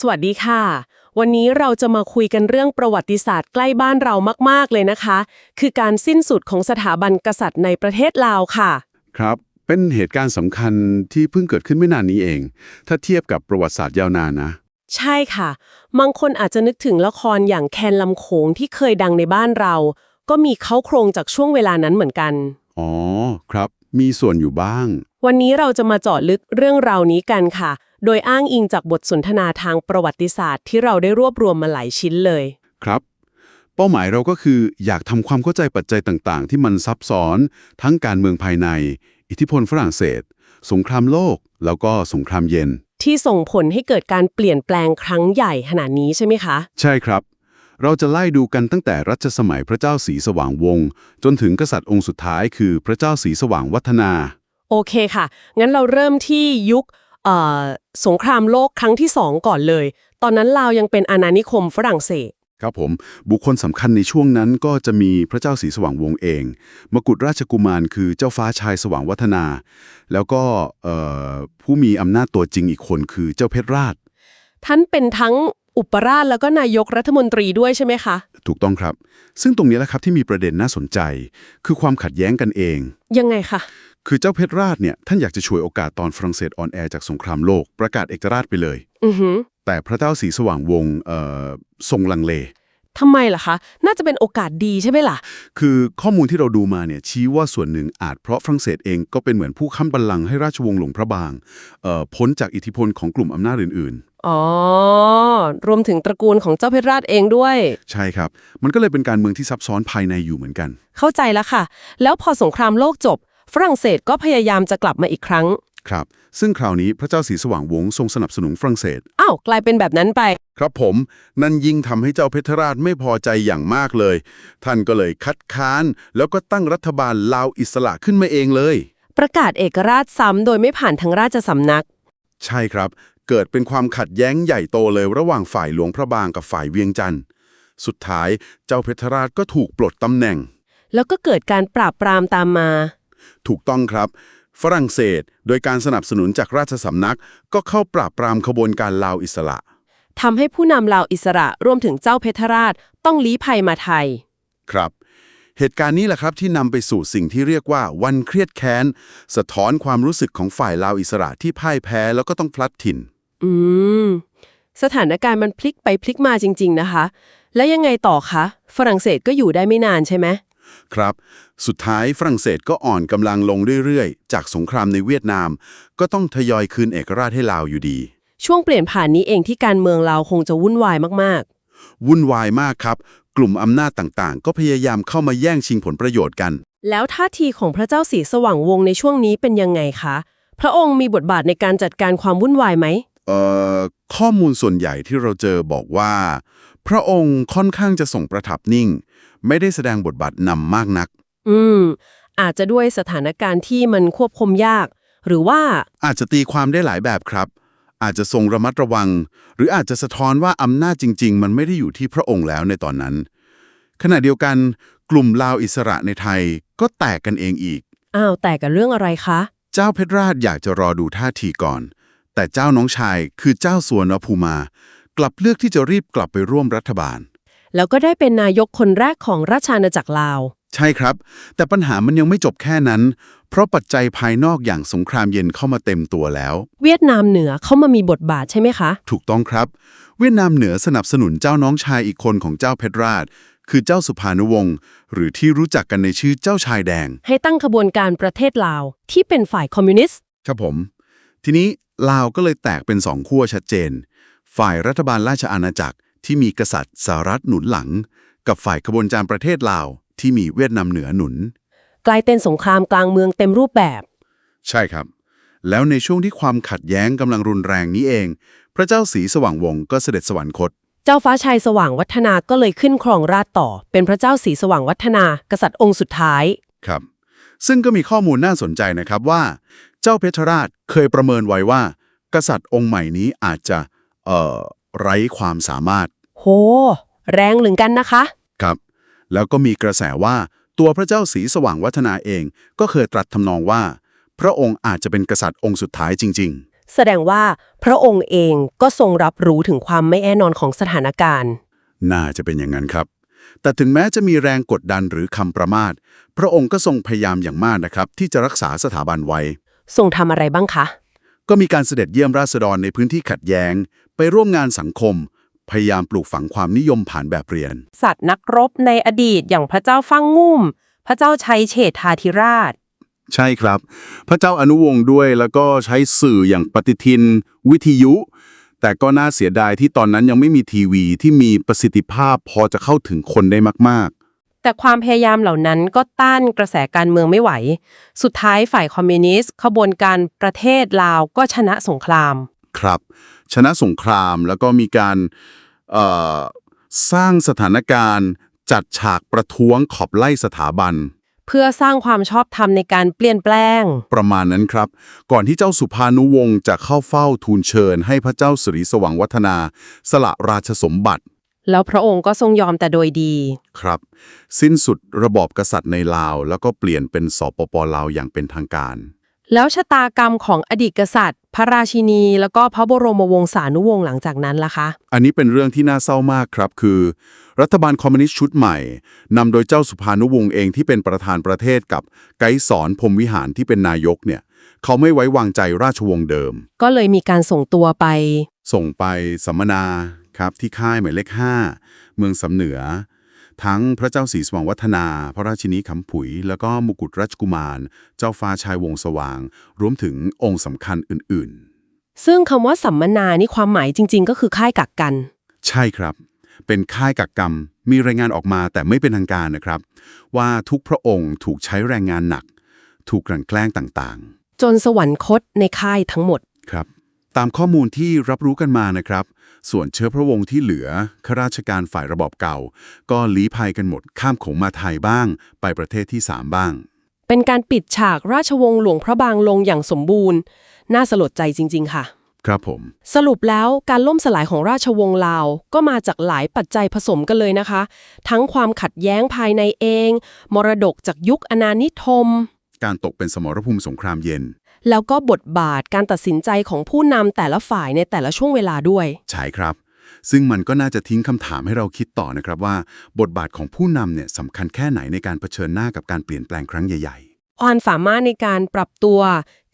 สวัสดีค่ะ วันนี้เราจะมาคุยกันเรื่องประวัติศาสตร์ใกล้บ้านเรามาก ๆ เลยนะคะ คือการสิ้นสุดของสถาบันกษัตริย์ในประเทศลาวค่ะ ครับ เป็นเหตุการณ์สำคัญที่เพิ่งเกิดขึ้นไม่นานนี้เอง ถ้าเทียบกับประวัติศาสตร์ยาวนานนะ ใช่ค่ะ บางคนอาจจะนึกถึงละครอย่างแคนลำโขงที่เคยดังในบ้านเรา ก็มีเข้าโครงจากช่วงเวลานั้นเหมือนกัน อ๋อ ครับ มีส่วนอยู่บ้าง วันนี้เราจะมาเจาะลึกเรื่องราวนี้กันค่ะ โดยอ้างอิงจากบทสนทนาทางประวัติศาสตร์ที่เราได้รวบรวมมาหลายชิ้นเลย ครับ เป้าหมายเราก็คืออยากทำความเข้าใจปัจจัยต่างๆ ที่มันซับซ้อน ทั้งการเมืองภายใน อิทธิพลฝรั่งเศส สงครามโลก แล้วก็สงครามเย็น ที่ส่งผลให้เกิดการเปลี่ยนแปลงครั้งใหญ่ขนาดนี้ใช่ไหมคะ ใช่ครับ เราจะไล่ดูกันตั้งแต่รัชสมัยพระเจ้าสีสว่างวงศ์จนถึงกษัตริย์องค์สุดท้ายคือพระเจ้าสีสว่างวัฒนา โอเคค่ะ งั้นเราเริ่มที่ยุคเอ่อ สงครามโลกครั้งที่สองก่อนเลย ตอนนั้นลาวยังเป็นอาณานิคมฝรั่งเศส ครับผม บุคคลสำคัญในช่วงนั้นก็จะมีพระเจ้าสีสว่างวงศ์เอง มกุฎราชกุมารคือเจ้าฟ้าชายสว่างวัฒนา แล้วก็เอ่อผู้มีอำนาจตัวจริงอีกคนคือเจ้าเพชรราช ท่านเป็นทั้งอุปราชแล้วก็นายกรัฐมนตรีด้วยใช่ไหมคะ ถูกต้องครับ ซึ่งตรงนี้แหละครับที่มีประเด็นน่าสนใจ คือความขัดแย้งกันเอง ยังไงคะ คือเจ้าเพชรราชเนี่ยท่านอยากจะช่วยโอกาสตอนฝรั่งเศสออนแอร์จากสงครามโลก ประกาศเอกราชไปเลย อือหือแต่พระเจ้าสีสว่างวงศ์เอ่อทรงลังเล ทำไมล่ะคะ น่าจะเป็นโอกาสดีใช่ไหมล่ะ คือข้อมูลที่เราดูมาเนี่ยชี้ว่าส่วนหนึ่งอาจเพราะฝรั่งเศสเองก็เป็นเหมือนผู้ค้ำบัลลังก์ให้ราชวงศ์หลวงพระบางเอ่อพ้นจากอิทธิพลของกลุ่มอำนาจอื่น อ๋อ รวมถึงตระกูลของเจ้าเพชรราชเองด้วย ๆ ใช่ครับ มันก็เลยเป็นการเมืองที่ซับซ้อนภายในอยู่เหมือนกัน เข้าใจแล้วค่ะ แล้วพอสงครามโลกจบ ฝรั่งเศสก็พยายามจะกลับมาอีกครั้ง ครับ ซึ่งคราวนี้พระเจ้าสีสว่างวงศ์ทรงสนับสนุนฝรั่งเศส อ้าวกลายเป็นแบบนั้นไป ครับผมนั่นยิ่งทำให้เจ้าเพชรราชไม่พอใจอย่างมากเลย ท่านก็เลยคัดค้าน แล้วก็ตั้งรัฐบาลลาวอิสระขึ้นมาเองเลย ประกาศเอกราชซ้ำโดยไม่ผ่านทางราชสำนัก ใช่ครับ เกิดเป็นความขัดแย้งใหญ่โตเลยระหว่างฝ่ายหลวงพระบางกับฝ่ายเวียงจันทร์สุดท้ายเจ้าเพชรราชก็ถูกปลดตำแหน่ง แล้วก็เกิดการปราบปรามตามมา ถูกต้องครับ ฝรั่งเศส โดยการสนับสนุนจากราชสำนัก ก็เข้าปราบปรามขบวนการลาวอิสระทำให้ผู้นำลาวอิสระรวมถึงเจ้าเพชรราชต้องลี้ภัยมาไทย ครับ เหตุการณ์นี้แหละครับที่นำไปสู่สิ่งที่เรียกว่าวันเครียดแค้น สะท้อนความรู้สึกของฝ่ายลาวอิสระที่พ่ายแพ้แล้วก็ต้องพลัดถิ่น อืม สถานการณ์มันพลิกไปพลิกมาจริง ๆ นะคะ แล้วยังไงต่อคะ ฝรั่งเศสก็อยู่ได้ไม่นานใช่ไหม ครับ สุดท้ายฝรั่งเศสก็อ่อนกำลังลงเรื่อยๆ จากสงครามในเวียดนาม ก็ต้องทยอยคืนเอกราชให้ลาวอยู่ดี ช่วงเปลี่ยนผ่านนี้เองที่การเมืองลาวคงจะวุ่นวายมากวุ่นวายมากครับ กลุ่มอำนาจต่างๆ ก็พยายามเข้ามาแย่งชิงผลประโยชน์กันๆแล้วท่าทีของพระเจ้าสีสว่างวงศ์ในช่วงนี้เป็นยังไงคะ พระองค์มีบทบาทในการจัดการความวุ่นวายไหมเอ่อข้อมูลส่วนใหญ่ที่เราเจอบอกว่า พระองค์ค่อนข้างจะส่งประทับนิ่ง ไม่ได้แสดงบทบาทนำมากนัก อืม อาจจะด้วยสถานการณ์ที่มันควบคุมยาก หรือว่าอาจจะตีความได้หลายแบบครับ อาจจะทรงระมัดระวัง หรืออาจจะสะท้อนว่าอำนาจจริง ๆ มันไม่ได้อยู่ที่พระองค์แล้วในตอนนั้น ขณะเดียวกันกลุ่มลาวอิสระในไทยก็แตกกันเองอีก อ้าวแต่กันเรื่องอะไรคะ เจ้าเพชรราชอยากจะรอดูท่าทีก่อน แต่เจ้าน้องชายคือเจ้าสวนภูมา กลับเลือกที่จะรีบกลับไปร่วมรัฐบาล แล้วก็ได้เป็นนายกคนแรกของราชอาณาจักรลาว ใช่ครับ แต่ปัญหามันยังไม่จบแค่นั้น เพราะปัจจัยภายนอกอย่างสงครามเย็นเข้ามาเต็มตัวแล้ว เวียดนามเหนือเข้ามามีบทบาทใช่ไหมคะ ถูกต้องครับ เวียดนามเหนือสนับสนุนเจ้าน้องชายอีกคนของเจ้าเพชรราช คือเจ้าสุภานุวงศ์หรือที่รู้จักกันในชื่อเจ้าชายแดง ให้ตั้งขบวนการประเทศลาวที่เป็นฝ่ายคอมมิวนิสต์ ครับผม ทีนี้ลาวก็เลยแตกเป็นสองขั้วชัดเจน ฝ่ายรัฐบาลราชอาณาจักรที่มีกษัตริย์สหรัฐหนุนหลัง กับฝ่ายขบวนการประเทศลาวที่มีเวียดนามเหนือหนุน กลายเป็นสงครามกลางเมืองเต็มรูปแบบ ใช่ครับ แล้วในช่วงที่ความขัดแย้งกำลังรุนแรงนี้เอง พระเจ้าสีสว่างวงศ์ก็เสด็จสวรรคต เจ้าฟ้าชัยสว่างวัฒนาก็เลยขึ้นครองราชย์ต่อ เป็นพระเจ้าสีสว่างวัฒนา กษัตริย์องค์สุดท้าย ครับ ซึ่งก็มีข้อมูลน่าสนใจนะครับว่า เจ้าเพชรราชเคยประเมินไว้ว่า กษัตริย์องค์ใหม่นี้อาจจะ เอ่อไร้ความสามารถ โห แรงเหลือกันนะคะ ครับ แล้วก็มีกระแสว่าตัวพระเจ้าสีสว่างวัฒนาเองก็เคยตรัสทำนองว่า พระองค์อาจจะเป็นกษัตริย์องค์สุดท้ายจริง แสดงว่าพระองค์เองก็ทรงรับรู้ถึงความไม่แน่นอนของสถานการณ์น่าจะเป็นอย่างนั้นครับ แต่ถึงแม้จะมีแรงกดดันหรือคำประมาท พระองค์ก็ทรงพยายามอย่างมากนะครับ ที่จะรักษาสถาบันไว้ ทรงทำอะไรบ้างคะ ก็มีการเสด็จเยี่ยมราษฎรในพื้นที่ขัดแย้ง ไปร่วมงานสังคม พยายามปลูกฝังความนิยมผ่านแบบเรียน สัตว์นักรบในอดีตอย่างพระเจ้าฟังงุ่ม พระเจ้าชัยเฉทธาธิราช ใช่ครับ พระเจ้าอนุวงศ์ด้วยแล้วก็ใช้สื่ออย่างปฏิทิน วิทยุ แต่ก็น่าเสียดายที่ตอนนั้นยังไม่มีทีวีที่มีประสิทธิภาพพอจะเข้าถึงคนได้มาก แต่ความพยายามเหล่านั้นก็ต้านกระแสการเมืองไม่ไหว สุดท้ายฝ่ายคอมมิวนิสต์ขบวนการประเทศลาวก็ชนะสงครามๆครับ ชนะสงครามแล้วก็มีการเอ่อสร้างสถานการณ์ จัดฉากประท้วงขอบไล่สถาบัน เพื่อสร้างความชอบธรรมในการเปลี่ยนแปลง ประมาณนั้นครับ ก่อนที่เจ้าสุภานุวงศ์จะเข้าเฝ้าทูลเชิญ ให้พระเจ้าสิริสว่างวัฒนา สละราชสมบัติ แล้วพระองค์ก็ทรงยอมแต่โดยดี ครับ สิ้นสุดระบอบกษัตริย์ในลาว แล้วก็เปลี่ยนเป็นสปปลาวอย่างเป็นทางการ แล้วชะตากรรมของอดีตกษัตริย์ พระราชินี แล้วก็พระบรมวงศานุวงศ์หลังจากนั้นล่ะคะ อันนี้เป็นเรื่องที่น่าเศร้ามากครับ คือ รัฐบาลคอมมิวนิสต์ชุดใหม่นำโดยเจ้าสุภานุวงศ์เองที่เป็นประธานประเทศกับไกด์สอนพรหมวิหารที่เป็นนายกเนี่ย เขาไม่ไว้วางใจราชวงศ์เดิม ก็เลยมีการส่งตัวไป ส่งไปสัมมนา ครับที่ค่ายหมายเลข 5 เมืองสำเหนือ ทั้งพระเจ้าศรีสว่างวัฒนา พระราชินีคำผุย แล้วก็มกุฎราชกุมาร เจ้าฟ้าชายวงศ์สว่าง รวมถึงองค์สำคัญอื่นซึ่งคำว่าสัมมนานี่ความหมายจริง ๆ ก็คือค่ายกักกันๆใช่ครับ เป็นค่ายกักกรรม มีรายงานออกมาแต่ไม่เป็นทางการนะครับ ว่าทุกพระองค์ถูกใช้แรงงานหนัก ถูกกลั่นแกล้งต่างๆ จนสวรรคตในค่ายทั้งหมดครับ ตามข้อมูลที่รับรู้กันมานะครับ ส่วนเชื้อพระวงศ์ที่เหลือข้าราชการฝ่ายระบอบเก่า ก็ลี้ภัยกันหมดข้ามโขงมาไทยบ้าง ไปประเทศที่ 3 บ้าง เป็นการปิดฉากราชวงศ์หลวงพระบางลงอย่างสมบูรณ์ น่าสลดใจจริง ๆ ค่ะ ครับผม สรุปแล้วการล่มสลายของราชวงศ์ลาวก็มาจากหลายปัจจัยผสมกันเลยนะคะ ทั้งความขัดแย้งภายในเอง มรดกจากยุคอนานิทมการตกเป็นสมรภูมิสงครามเย็น แล้วก็บทบาทการตัดสินใจของผู้นำแต่ละฝ่ายในแต่ละช่วงเวลาด้วย ใช่ครับ ซึ่งมันก็น่าจะทิ้งคำถามให้เราคิดต่อนะครับว่า บทบาทของผู้นำเนี่ยสำคัญแค่ไหนในการเผชิญหน้ากับการเปลี่ยนแปลงครั้งใหญ่ความสามารถในการปรับตัว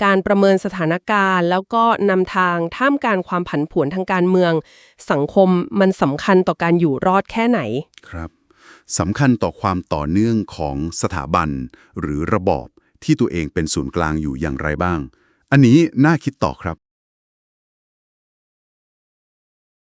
การประเมินสถานการณ์ แล้วก็นำทางท่ามกลารความผันผวนทางการเมือง สังคมมันสำคัญต่อการอยู่รอดแค่ไหนๆครับสำคัญต่อความต่อเนื่องของสถาบัน หรือระบอบ ที่ตัวเองเป็นศูนย์กลางอยู่อย่างไรบ้าง อันนี้น่าคิดต่อครับ